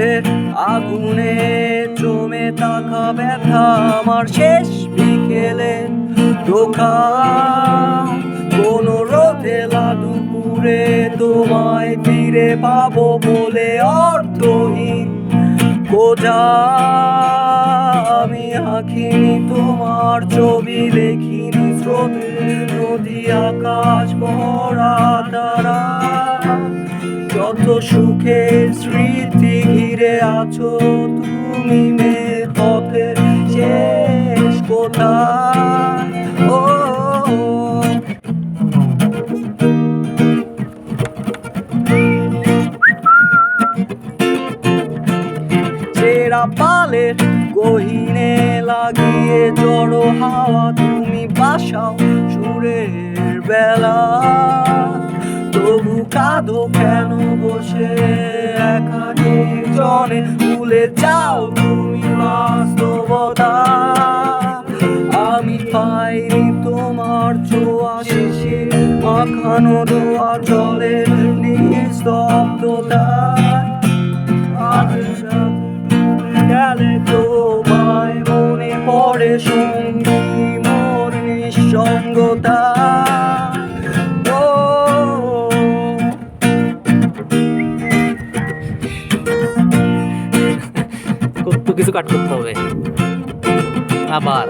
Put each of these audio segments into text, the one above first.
রোদের আগুনে জমে থাকা ব্যথা আমার শেষ বিকেলে। দোকান কোন রোদে দুপুরে তোমায় ফিরে পাবো বলে অর্থহীন। কোজা আমি আঁকিনি তোমার ছবি দেখিনি, স্রোতে নদী আকাশ ভরা তারা। যত সুখের স্মৃতি ঘিরে আছো তুমি মে পথে শেষ কোথায়? ও পালের গহিনে লাগিয়ে জড়ো হাওয়া তুমি বাসাও সুরের বেলা কাঁদো কেন বসে একাকে জনে ভুলে যাও তুমি বাস্তবতা। আমি পাইনি তোমার ছোঁয়া শেষে মাখানো দোয়া জলে নিস্তব্ধতা। গেলে তোমায় মনে পড়ে সঙ্গী, মোর নিঃসঙ্গতা কিছু কাট করতে হবে। আবার।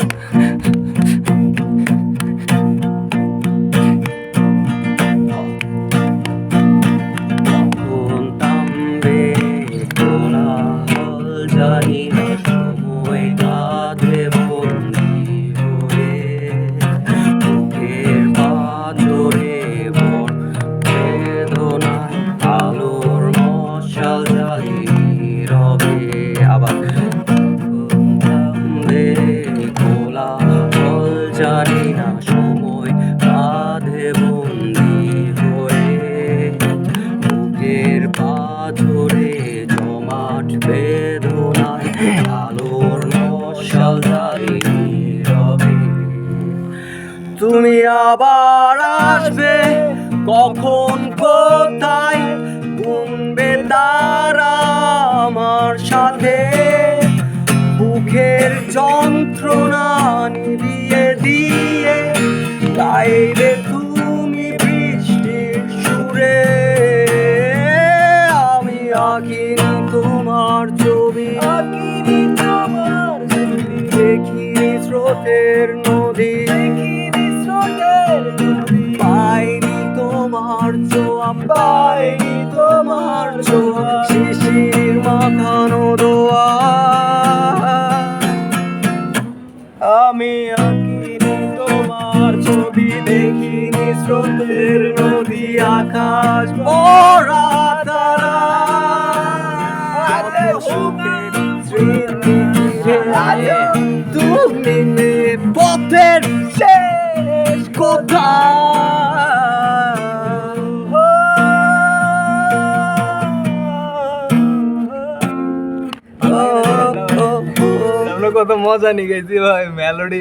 জানি না। তুমি আবার আসবে। কখন কোথায় গুনবে তারা আমার সাথে? বুকের যন্ত্রণা নিভিয়ে দিয়ে গাইবে তুমি বৃষ্টির সুরে। আমি আঁকিনি তোমার ছবি। আঁকিনি তোমার ছবি। দেখিনি স্রোতের নদী পাইনি তোমার শিশির মাখানো দোয়া। আমি আঁকিনি তোমার ছবি, দেখিনি স্রোতের নদী, আকাশ, ভরা তারা। তুমি পথের শেষ কোথায়? কত মজা নিয়ে গেছি ভাই মেলোডি